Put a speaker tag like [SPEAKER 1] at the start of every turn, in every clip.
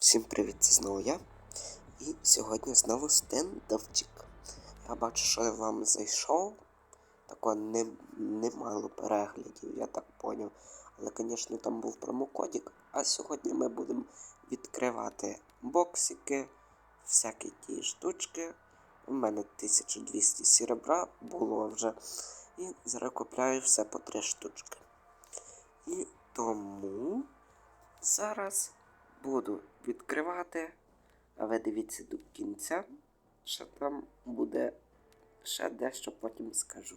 [SPEAKER 1] Всім привіт, це знову я. І сьогодні знову стендовчик. Я бачу, що я вам зайшов. Тако не, немало переглядів, я так поняв. Але, звісно, там був промокодик. А сьогодні ми будемо відкривати боксики, всякі ті штучки. У мене 1200 серебра було вже. І зараз все по 3 штучки. І тому зараз буду відкривати, а ви дивіться до кінця, що там буде ще дещо потім скажу.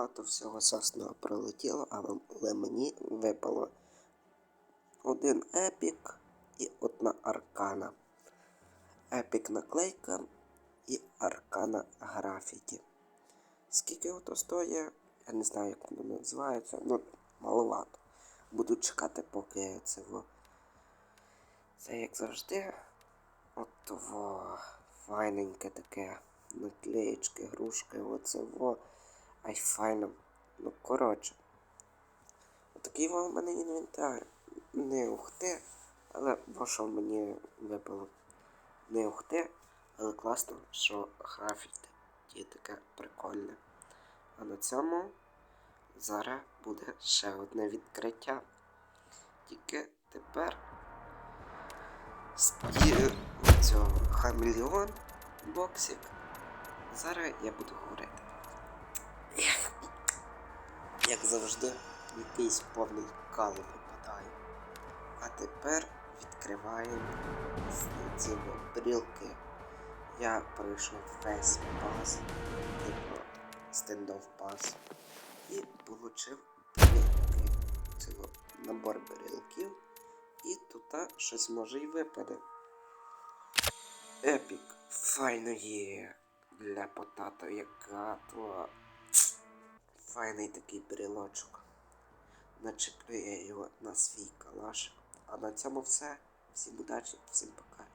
[SPEAKER 1] Багато всього сосного пролетіло, але мені випало один епік і одна аркана. Епік наклейка і аркана графіті. Скільки ото стоїть, я не знаю, як воно називається, ну, маловато. Буду чекати, поки це. Це як завжди. От во файненьке таке. Наклеєчки, грушки, оце во. Ай файно. Ну коротше. Отакий во в мене інвентар. Не ухти, але що мені випало. Не ухти, але класно, що графіті є таке прикольне. А на цьому зараз буде ще одне відкриття. Тільки тепер з цього хамелеон боксик. Зараз я буду говорити. Як завжди, якийсь повний кали попадає. А тепер відкриваємо ці брілки. Я пройшов весь пас, типу стендов пас, і отримав брілки. Це набор брілків. І тут щось може й випаде. Епік файно є для потата, яка то файний такий брілочок. Начеплю я його на свій калаш. А на цьому все. Всім удачі, всім пока.